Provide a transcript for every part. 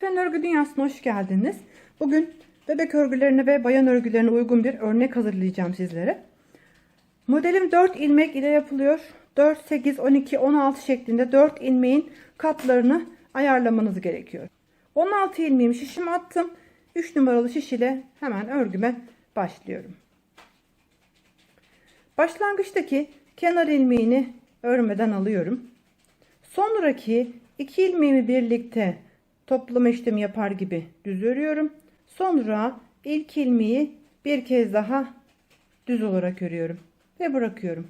Fen örgü dünyasına hoş geldiniz. Bugün bebek örgülerine ve bayan örgülerine uygun bir örnek hazırlayacağım sizlere. Modelim 4 ilmek ile yapılıyor. 4, 8, 12, 16 şeklinde 4 ilmeğin katlarını ayarlamanız gerekiyor. 16 ilmeğimi şişime attım. 3 numaralı şiş ile hemen örgüme başlıyorum. Başlangıçtaki kenar ilmeğini örmeden alıyorum. Sonraki iki ilmeğimi birlikte toplama işlemi yapar gibi düz örüyorum. Sonra ilk ilmeği bir kez daha düz olarak örüyorum ve bırakıyorum.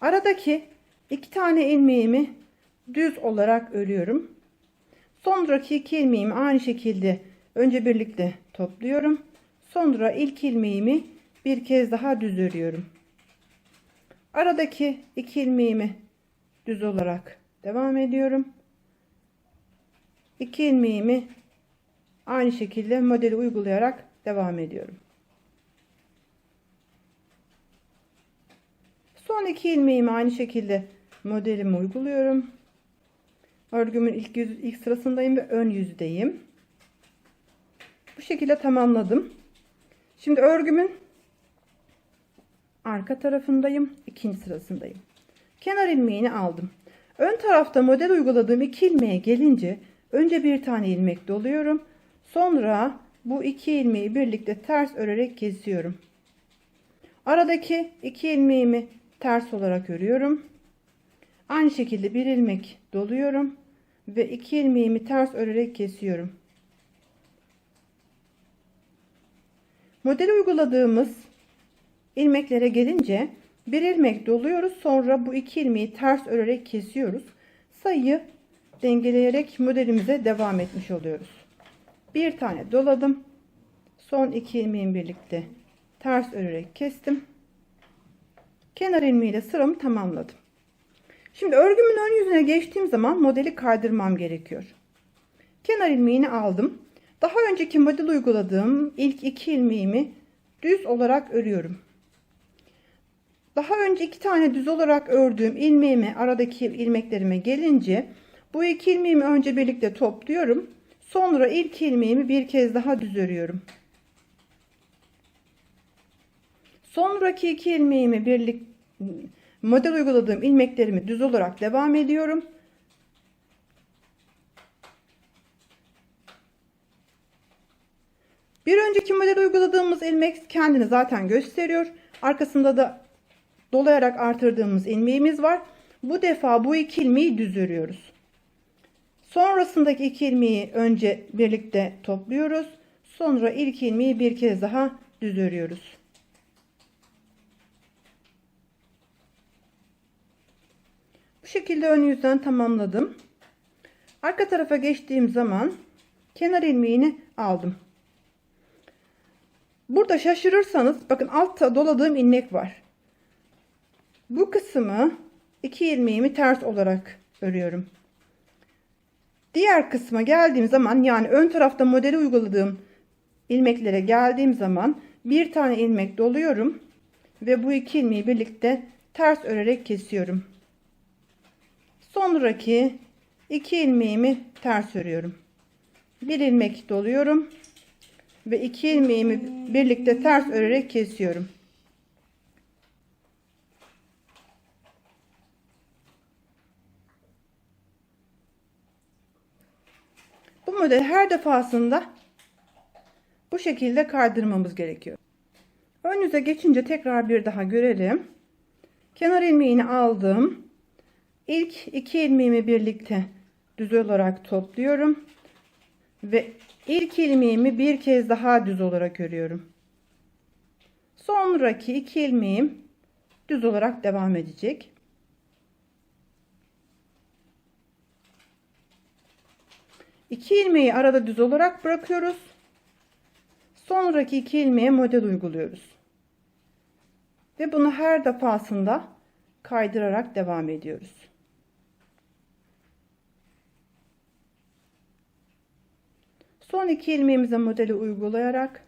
Aradaki iki tane ilmeğimi düz olarak örüyorum. Sonraki iki ilmeğimi aynı şekilde önce birlikte topluyorum. Sonra ilk ilmeğimi bir kez daha düz örüyorum. Aradaki iki ilmeğimi düz olarak devam ediyorum. İki ilmeğimi aynı şekilde modeli uygulayarak devam ediyorum. Son iki ilmeğimi aynı şekilde modelimi uyguluyorum. Örgümün ilk, yüz, ilk sırasındayım ve ön yüzdeyim. Bu şekilde tamamladım. Şimdi örgümün arka tarafındayım. ikinci sırasındayım. Kenar ilmeğini aldım. Ön tarafta model uyguladığım iki ilmeğe gelince önce bir tane ilmek doluyorum. Sonra bu iki ilmeği birlikte ters örerek kesiyorum. Aradaki iki ilmeğimi ters olarak örüyorum. Aynı şekilde bir ilmek doluyorum ve iki ilmeğimi ters örerek kesiyorum. Model uyguladığımız ilmeklere gelince bir ilmek doluyoruz. Sonra bu iki ilmeği ters örerek kesiyoruz. Sayıyı dengeleyerek modelimize devam etmiş oluyoruz. Bir tane doladım. Son iki ilmeğin birlikte ters örerek kestim. Kenar ilmeğiyle sıramı tamamladım. Şimdi örgümün ön yüzüne geçtiğim zaman modeli kaydırmam gerekiyor. Kenar ilmeğini aldım. Daha önceki model uyguladığım ilk iki ilmeğimi düz olarak örüyorum. Daha önce iki tane düz olarak ördüğüm ilmeğimi aradaki ilmeklerime gelince bu iki ilmeğimi önce birlikte topluyorum. Sonra ilk ilmeğimi bir kez daha düz örüyorum. Sonraki iki ilmeğimi birlik model uyguladığım ilmeklerimi düz olarak devam ediyorum. Bir önceki model uyguladığımız ilmek kendini zaten gösteriyor. Arkasında da dolayarak artırdığımız ilmeğimiz var. Bu defa bu iki ilmeği düz örüyoruz. Sonrasındaki iki ilmeği önce birlikte topluyoruz. Sonra ilk ilmeği bir kez daha düz örüyoruz. Bu şekilde ön yüzden tamamladım. Arka tarafa geçtiğim zaman kenar ilmeğini aldım. Burada şaşırırsanız bakın altta doladığım ilmek var. Bu kısmı iki ilmeğimi ters olarak örüyorum. Diğer kısma geldiğim zaman yani ön tarafta modeli uyguladığım ilmeklere geldiğim zaman bir tane ilmek doluyorum ve bu iki ilmeği birlikte ters örerek kesiyorum. Sonraki iki ilmeğimi ters örüyorum. Bir ilmek doluyorum ve iki ilmeğimi birlikte ters örerek kesiyorum. Bu model her defasında bu şekilde kaydırmamız gerekiyor. Ön geçince tekrar bir daha görelim. Kenar ilmeğini aldım. İlk iki ilmeğimi birlikte düz olarak topluyorum. Ve ilk ilmeğimi bir kez daha düz olarak örüyorum. Sonraki iki ilmeğim düz olarak devam edecek. İki ilmeği arada düz olarak bırakıyoruz. Sonraki iki ilmeğe model uyguluyoruz. Ve bunu her defasında kaydırarak devam ediyoruz. Son iki ilmeğimize modeli uygulayarak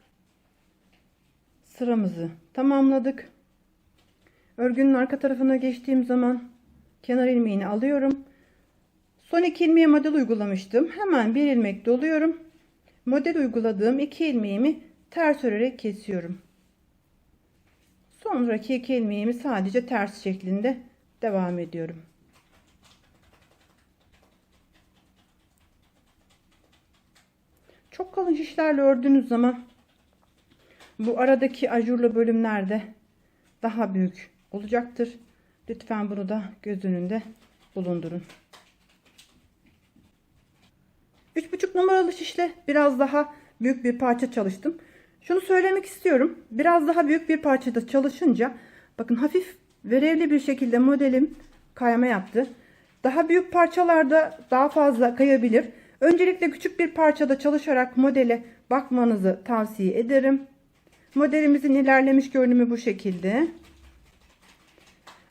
sıramızı tamamladık. Örgünün arka tarafına geçtiğim zaman kenar ilmeğini alıyorum. Son iki ilmeğe model uygulamıştım. Hemen bir ilmek doluyorum. Model uyguladığım iki ilmeğimi ters örerek kesiyorum. Sonraki iki ilmeğimi sadece ters şeklinde devam ediyorum. Çok kalın şişlerle ördüğünüz zaman bu aradaki ajurlu bölümlerde daha büyük olacaktır. Lütfen bunu da göz önünde bulundurun. 3,5 numaralı şişle biraz daha büyük bir parça çalıştım. Şunu söylemek istiyorum. Biraz daha büyük bir parçada çalışınca bakın hafif verevli bir şekilde modelim kayma yaptı. Daha büyük parçalarda daha fazla kayabilir. Öncelikle küçük bir parçada çalışarak modele bakmanızı tavsiye ederim. Modelimizin ilerlemiş görünümü bu şekilde.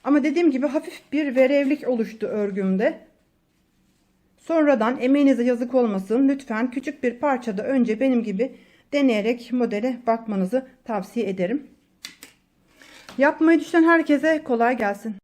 Ama dediğim gibi hafif bir verevlik oluştu örgümde. Sonradan emeğinize yazık olmasın. Lütfen küçük bir parçada önce benim gibi deneyerek modele bakmanızı tavsiye ederim. Yapmayı düşünen herkese kolay gelsin.